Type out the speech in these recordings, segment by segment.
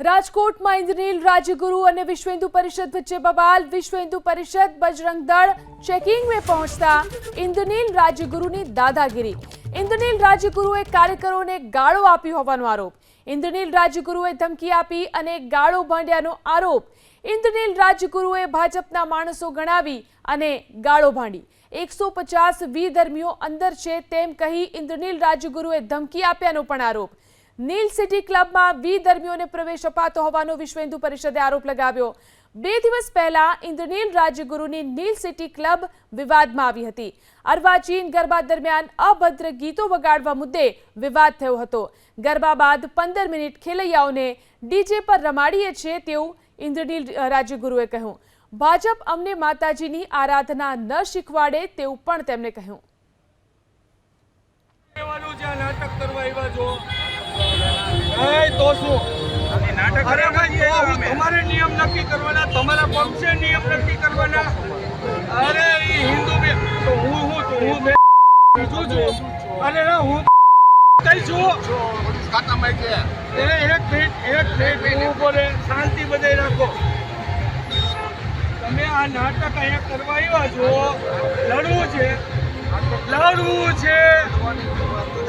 રાજકોટમાં ઇન્દ્રનીલ રાજ્યગુરુ અને વિશ્વ હિન્દુ પરિષદ વચ્ચે બબાલ. વિશ્વ હિન્દુ પરિષદ બજરંગ દળ ચેકિંગ મે પહોંચતા ઇન્દ્રનીલ રાજ્યગુરુની દાદાગીરી. ઇન્દ્રનીલ રાજ્યગુરુએ કાર્યકરોને ગાળો આપી હોવાનો આરોપ. ઇન્દ્રનીલ રાજ્યગુરુએ ધમકી આપી અને ગાળો ભાંડ્યાનો આરોપ. ઇન્દ્રનીલ રાજ્યગુરુએ ભાજપના માણસો ગણાવી અને ગાળો ભાંડી. એકસો પચાસ વિધર્મીઓ અંદર છે તેમ કહી ઇન્દ્રનીલ રાજ્યગુરુએ ધમકી આપ્યાનો પણ આરોપ. નીલ સિટી ક્લબમાં વિધર્મીઓને પ્રવેશ અપાતો હોવાનો વિશ્વ હિન્દુ પરિષદે આરોપ લગાવ્યો. બે દિવસ પહેલા ઇન્દ્રનીલ રાજ્યગુરુની નીલ સિટી ક્લબ વિવાદમાં આવી હતી. અર્વાચીન ગરબા દરમિયાન અભદ્ર ગીતો વગાડવા મુદ્દે વિવાદ થયો હતો. ગરબા બાદ પંદર મિનિટ ખેલૈયાઓને ડીજે પર રમાડીએ છીએ તેવું ઇન્દ્રનીલ રાજ્યગુરુએ કહ્યું. ભાજપ અમને માતાજીની આરાધના ન શીખવાડે તેવું પણ તેમણે કહ્યું. તો શું? અરે ભાઈ હું તમારે નિયમ નક્કી કરવાના તમારા પક્ષે નિયમ નક્કી કરવાના. અરે હિન્દુ બે તો હું હું તો હું બે બીજું છું. અરે ના હું કઈ છું? એક મિનિટ એક મિનિટ હું બોલે શાંતિ બધે રાખો. તમે આ નાટક અહીંયા કરવા આવ્યા છો? લડવું છે. લડવું છે.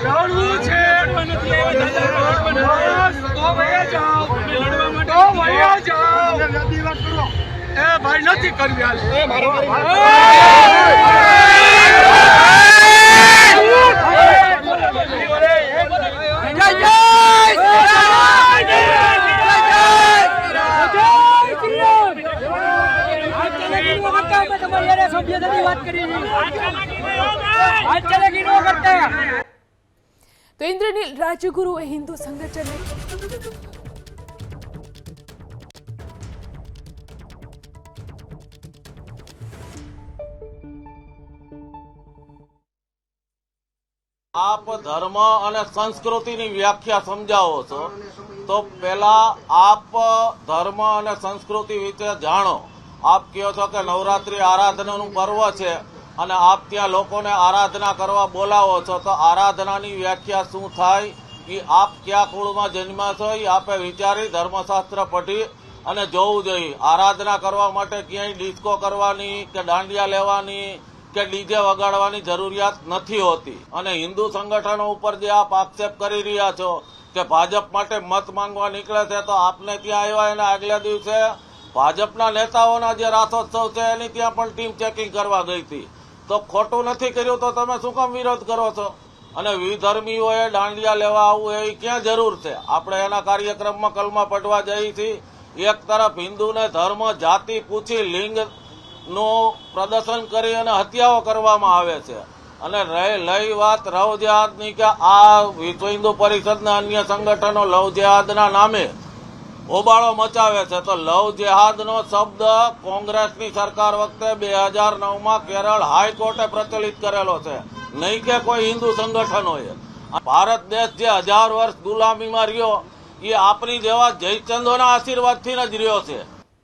લડવું છે. બસ, તો વયા જાઓ. તો એ ભાઈ નથી કરવી હાલ. તો ઇન્દ્રનીલ એ હિન્દુ સંગઠને આપ ધર્મ અને સંસ્કૃતિની વ્યાખ્યા સમજાવો છો, તો પહેલા આપ ધર્મ અને સંસ્કૃતિ વિશે જાણો. આપ કહો છો કે નવરાત્રી આરાધનાનું પર્વ છે. અને આપ ત્યાં લોકોને આરાધના કરવા બોલાવો છો, તો આરાધનાની વ્યાખ્યા શું થાય? એ આપ કયા કુળમાં જન્મ્યા છો? એ આપે વિચારી ધર્મશાસ્ત્ર પઢી અને જોવું જોઈએ. આરાધના કરવા માટે ક્યાંય ડિસ્કો કરવાની કે દાંડિયા લેવાની કે ડીજે વગાડવાની જરૂરિયાત નથી હોતી. અને હિન્દુ સંગઠનો ઉપર જે આપ આક્ષેપ કરી રહ્યા છો કે ભાજપ માટે મત માંગવા નીકળે છે, તો આપને ત્યાં આવ્યા એના આગલા દિવસે ભાજપના નેતાઓના જે રાથોત્સવ છે, એની ત્યાં પણ ટીમ ચેકિંગ કરવા ગઈ હતી. તો ખોટું નથી કર્યું તો તમે શું કામ વિરોધ કરો છો? અને વિધર્મીઓએ દાંડિયા લેવા આવવું એવી ક્યાં જરૂર છે? આપણે એના કાર્યક્રમમાં કલમા પડવા જઈએ છીએ એક તરફ હિન્દુને ધર્મ, જાતિ, પૂછી લિંગનું પ્રદર્શન કરી અને હત્યાઓ કરવામાં આવે છે. અને લઈ વાત લવ જહાદની કે આ વિશ્વ હિન્દુ પરિષદના અન્ય સંગઠનો લવ જેહાદના નામે હોબાળો મચાવે છે. તો લવ જેહાદનો શબ્દ કોંગ્રેસની સરકાર વખતે બે હજાર નવમાં કેરળ હાઈકોર્ટે પ્રચલિત કરેલો છે. નહીં કે કોઈ હિન્દુ સંગઠનોએ ભારત દેશ જે હજાર વર્ષ ગુલામીમાં રહ્યો, એ આપણી જેવા જયચંદોના આશીર્વાદથી જ રહ્યો છે.